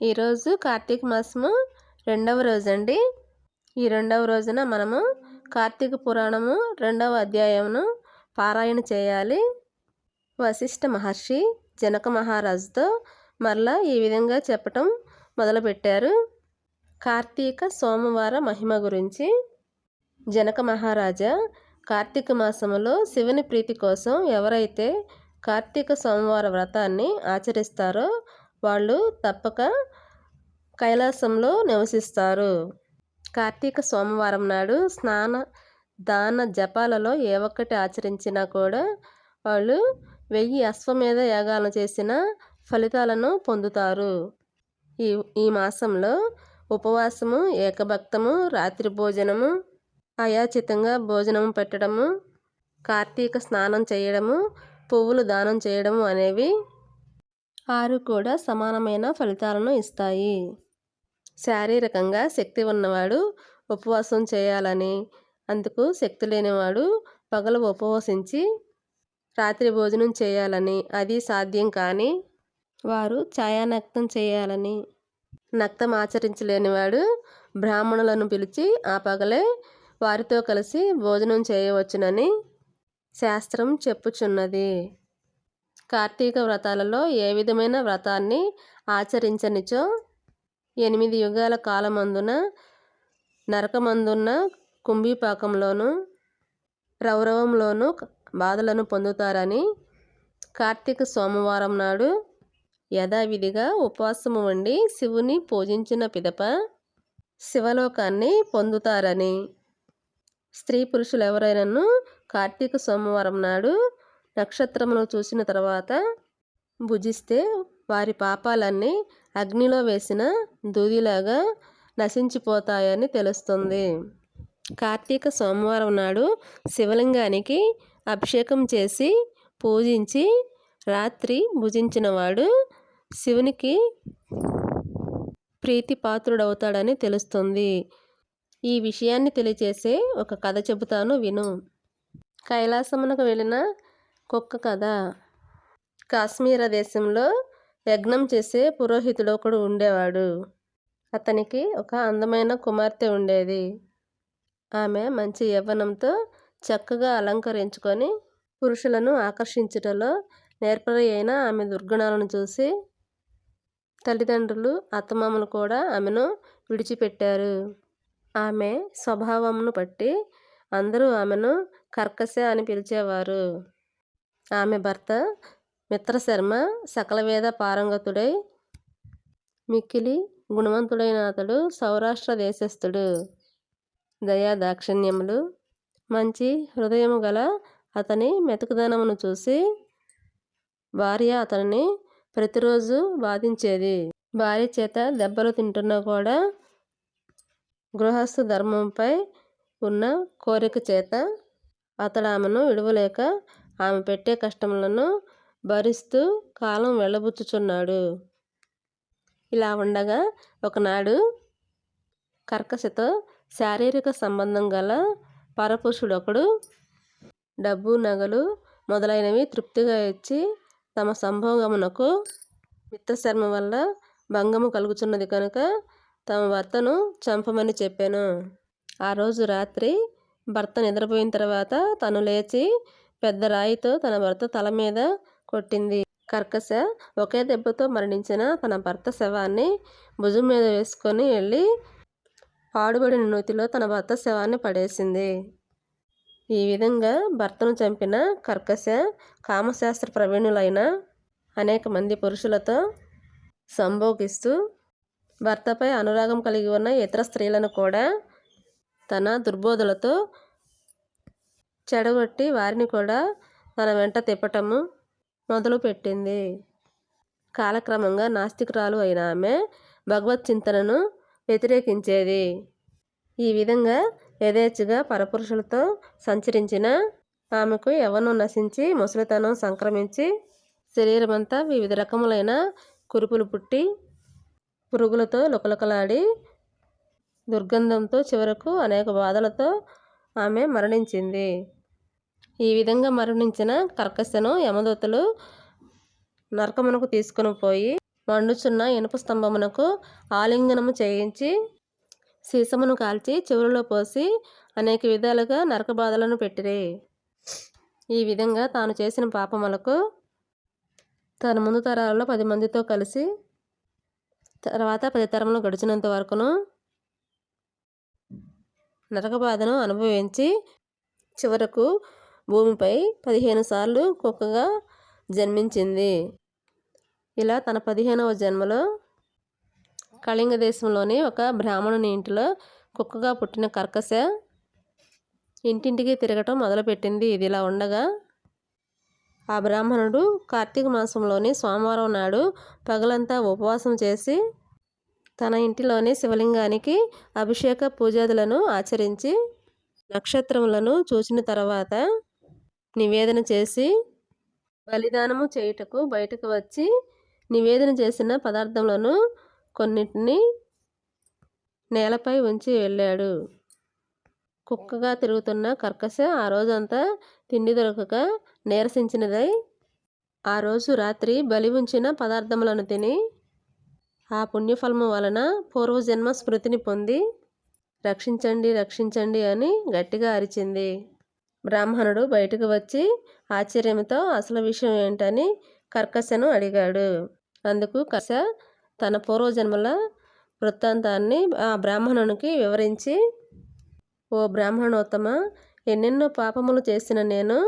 ఈరోజు కార్తీక మాసము రెండవ రోజు అండి ఈ రెండవ రోజున మనము కార్తీక పురాణము రెండవ అధ్యాయమును పారాయణ చేయాలి. వశిష్ఠ మహర్షి జనక మహారాజుతో మరలా ఈ విధంగా చెప్పటం మొదలుపెట్టారు. కార్తీక సోమవార మహిమ గురించి జనక మహారాజా కార్తీక మాసములో శివుని ప్రీతి కోసం ఎవరైతే కార్తీక సోమవార వ్రతాన్ని ఆచరిస్తారో వాళ్ళు తప్పక కైలాసంలో నివసిస్తారు. కార్తీక సోమవారం నాడు స్నాన దాన జపాలలో ఏ ఒక్కటి ఆచరించినా కూడా వాళ్ళు వెయ్యి అశ్వమేధ యాగాలను చేసిన ఫలితాలను పొందుతారు. ఈ ఈ మాసంలో ఉపవాసము ఏకభక్తము రాత్రి భోజనము అయాచితంగా భోజనము పెట్టడము కార్తీక స్నానం చేయడము పువ్వులు దానం చేయడము అనేవి ఆరు కూడా సమానమైన ఫలితాలను ఇస్తాయి. శారీరకంగా శక్తి ఉన్నవాడు ఉపవాసం చేయాలని అందుకు శక్తి లేనివాడు పగలు ఉపవసించి రాత్రి భోజనం చేయాలని అది సాధ్యం కానీ వారు ఛాయానక్తం చేయాలని. నక్తం ఆచరించలేనివాడు బ్రాహ్మణులను పిలిచి ఆ పగలే వారితో కలిసి భోజనం చేయవచ్చునని శాస్త్రం చెప్పుచున్నది. కార్తీక వ్రతాలలో ఏ విధమైన వ్రతాన్ని ఆచరించనిచో ఎనిమిది యుగాల కాలమందున నరకమందున్న కుంభీపాకంలోను రౌరవంలోను బాధలను పొందుతారని కార్తీక సోమవారం నాడు యథావిధిగా ఉపవాసము వండి శివుని పూజించిన పిదప శివలోకాన్ని పొందుతారని. స్త్రీ పురుషులు ఎవరైనాను కార్తీక సోమవారం నాడు నక్షత్రమును చూసిన తర్వాత భుజిస్తే వారి పాపాలన్నీ అగ్నిలో వేసిన దూదిలాగా నశించిపోతాయని తెలుస్తుంది. కార్తీక సోమవారం నాడు శివలింగానికి అభిషేకం చేసి పూజించి రాత్రి భుజించినవాడు శివునికి శివునికి ప్రీతిపాత్రుడవుతాడని తెలుస్తుంది. ఈ విషయాన్ని తెలియచేసే ఒక కథ చెబుతాను విను. కైలాసమునకు వెళ్ళిన కుక్క కథ కాశ్మీర దేశంలో యజ్ఞం చేసే పురోహితుడు ఒకడు ఉండేవాడు. అతనికి ఒక అందమైన కుమార్తె ఉండేది. ఆమె మంచి యవ్వనంతో చక్కగా అలంకరించుకొని పురుషులను ఆకర్షించుటలో నేర్పరి అయిన ఆమె దుర్గుణాలను చూసి తల్లిదండ్రులు అత్తమామలు కూడా ఆమెను విడిచిపెట్టారు. ఆమె స్వభావంను బట్టి అందరూ ఆమెను కర్కశ అని పిలిచేవారు. ఆమె భర్త మిత్రశర్మ సకలవేద పారంగతుడై మిక్కిలి గుణవంతుడైన అతడు సౌరాష్ట్ర దేశస్థుడు. దయా దాక్షిణ్యములు. మంచి హృదయము గల అతని మెతుకుదనమును చూసి భార్య అతనిని ప్రతిరోజు బాధించేది భార్య చేత దెబ్బలు తింటున్నా కూడా గృహస్థు ధర్మంపై ఉన్న కోరిక చేత అతడు ఆమెను విడవలేక ఆమె పెట్టే కష్టములను భరిస్తూ కాలం వెళ్ళబుచ్చుచున్నాడు. ఇలా ఉండగా ఒకనాడు కర్కశతో శారీరక సంబంధం గల పరపురుషుడొకడు డబ్బు నగలు మొదలైనవి తృప్తిగా ఇచ్చి తమ సంభోగమునకు మిత్రశర్మ వల్ల భంగము కలుగుచున్నది కనుక తమ భర్తను చంపమని చెప్పాను. ఆ రోజు రాత్రి భర్త నిద్రపోయిన తర్వాత తను లేచి పెద్ద రాయితో తన భర్త తల మీద కొట్టింది. కర్కశ ఒకే దెబ్బతో మరణించిన తన భర్త శవాన్ని భుజం మీద వేసుకొని వెళ్ళి పాడుబడిన నూతిలో తన భర్త శవాన్ని పడేసింది. ఈ విధంగా భర్తను చంపిన కర్కశ కామశాస్త్ర ప్రవీణులైన అనేక మంది పురుషులతో సంభోగిస్తూ భర్తపై అనురాగం కలిగి ఉన్న ఇతర స్త్రీలను కూడా తన దుర్బోధులతో చెడగొట్టి వారిని కూడా తన వెంట తిప్పటము మొదలుపెట్టింది కాలక్రమంగా నాస్తికురాలు అయిన ఆమె భగవత్ చింతనను వ్యతిరేకించేది. ఈ విధంగా యథేచ్ఛగా పరపురుషులతో సంచరించిన ఆమెకు యవ్వనం నశించి ముసలితనం సంక్రమించి శరీరమంతా వివిధ రకములైన కురుపులు పుట్టి పురుగులతో లుకలుకలాడి దుర్గంధంతో చివరకు అనేక బాధలతో ఆమె మరణించింది. ఈ విధంగా మరణించిన కర్కశను యమదూతలు నరకమునకు తీసుకుని పోయి మండుచున్న ఇనుప స్తంభమునకు ఆలింగనము చేయించి సీసమును కాల్చి చెవులలో పోసి అనేక విధాలుగా నరకబాధలను పెట్టిరే. ఈ విధంగా తాను చేసిన పాపములకు తన ముందు తరాలలో పది మందితో కలిసి తర్వాత పది తరములు గడిచినంత వరకును నరకబాధను అనుభవించి చివరకు భూమిపై పదిహేను సార్లు కుక్కగా జన్మించింది. ఇలా తన పదిహేనవ జన్మలో కళింగ దేశంలోని ఒక బ్రాహ్మణుని ఇంటిలో కుక్కగా పుట్టిన కర్కశ ఇంటింటికి తిరగటం మొదలుపెట్టింది. ఇది ఇలా ఉండగా ఆ బ్రాహ్మణుడు కార్తీక మాసంలోని సోమవారం నాడు పగలంతా ఉపవాసం చేసి తన ఇంటిలోని శివలింగానికి అభిషేక పూజాదులను ఆచరించి నక్షత్రములను చూసిన తర్వాత నివేదన చేసి బలిదానము చేయుటకు బయటకు వచ్చి నివేదన చేసిన పదార్థములను కొన్నిటిని నేలపై ఉంచి వెళ్ళాడు. కుక్కగా తిరుగుతున్న కర్కశ ఆ రోజంతా తిండి దొరకక నీరసించినదై ఆ రోజు రాత్రి బలి ఉంచిన పదార్థములను తిని ఆ పుణ్యఫలము వలన పూర్వజన్మ స్మృతిని పొంది రక్షించండి రక్షించండి అని గట్టిగా అరిచింది. బ్రాహ్మణుడు బయటకు వచ్చి ఆశ్చర్యంతో అసలు విషయం ఏంటని కర్కశను అడిగాడు. అందుకు కర్కశ తన పూర్వజన్మల వృత్తాంతాన్ని ఆ బ్రాహ్మణునికి వివరించి ఓ బ్రాహ్మణోత్తమ ఎన్నెన్నో పాపములు చేసిన నేను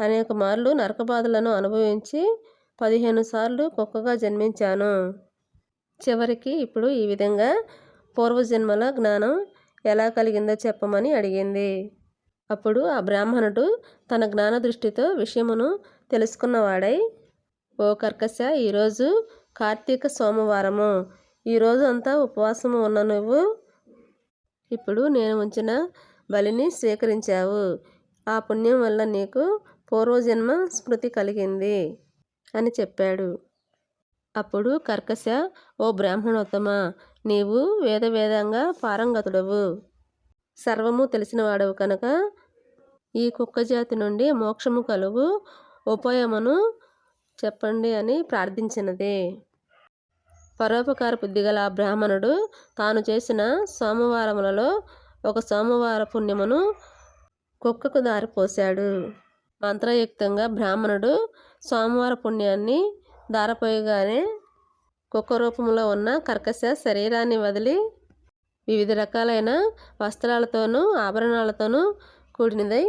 అనేక మార్లు నరకబాధలను అనుభవించి పదిహేను సార్లు కుక్కగా జన్మించాను. చివరికి ఇప్పుడు ఈ విధంగా పూర్వజన్మల జ్ఞానం ఎలా కలిగిందో చెప్పమని అడిగింది. అప్పుడు ఆ బ్రాహ్మణుడు తన జ్ఞాన దృష్టితో విషయమును తెలుసుకున్నవాడై ఓ కర్కశ ఈరోజు కార్తీక సోమవారము. ఈరోజు అంతా ఉపవాసము ఉన్న నువ్వు? ఇప్పుడు నేను ఉంచిన బలిని స్వీకరించావు. ఆ పుణ్యం వల్ల నీకు పూర్వజన్మ స్మృతి కలిగింది అని చెప్పాడు. అప్పుడు కర్కశ ఓ బ్రాహ్మణోత్తమ నీవు వేద వేదంగా పారంగతుడవు. సర్వము తెలిసినవాడవు కనుక ఈ కుక్క జాతి నుండి మోక్షము కలుగు ఉపాయమును చెప్పండి అని ప్రార్థించినది. పరోపకార బుద్ధిగల ఆ బ్రాహ్మణుడు తాను చేసిన సోమవారములలో ఒక సోమవార పుణ్యమును కుక్కకు దారిపోశాడు. మంత్రయుక్తంగా బ్రాహ్మణుడు సోమవార పుణ్యాన్ని దారపోయగానే కుక్క రూపంలో ఉన్న కర్కశ శరీరాన్ని వదిలి వివిధ రకాలైన వస్త్రాలతోనూ ఆభరణాలతోనూ కూడినదై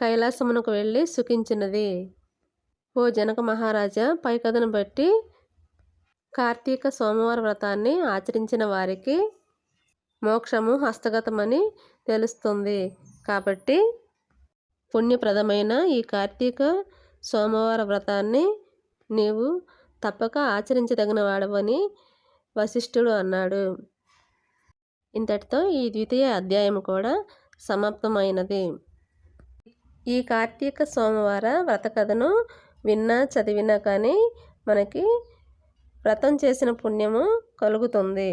కైలాసమునకు వెళ్ళి సుఖించినది. ఓ జనక మహారాజా పై కథను బట్టి కార్తీక సోమవార వ్రతాన్ని ఆచరించిన వారికి మోక్షము హస్తగతమని తెలుస్తుంది. కాబట్టి పుణ్యప్రదమైన ఈ కార్తీక సోమవార వ్రతాన్ని నీవు తప్పక ఆచరించదగిన వాడవని వశిష్ఠుడు అన్నాడు. ఇంతటితో ఈ ద్వితీయ అధ్యాయం కూడా సమాప్తమైనది. ఈ కార్తీక సోమవార వ్రత కథను విన్నా చదివినా కానీ మనకి వ్రతం చేసిన పుణ్యము కలుగుతుంది.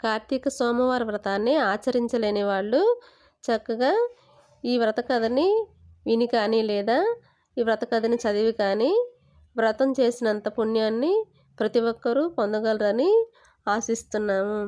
కార్తీక సోమవార వ్రతాన్ని ఆచరించలేని వాళ్ళు చక్కగా ఈ వ్రత కథని విని కానీ లేదా ఈ వ్రత కథని చదివి కానీ వ్రతం చేసినంత పుణ్యాన్ని ప్రతి ఒక్కరూ పొందగలరని ఆశిస్తున్నాము.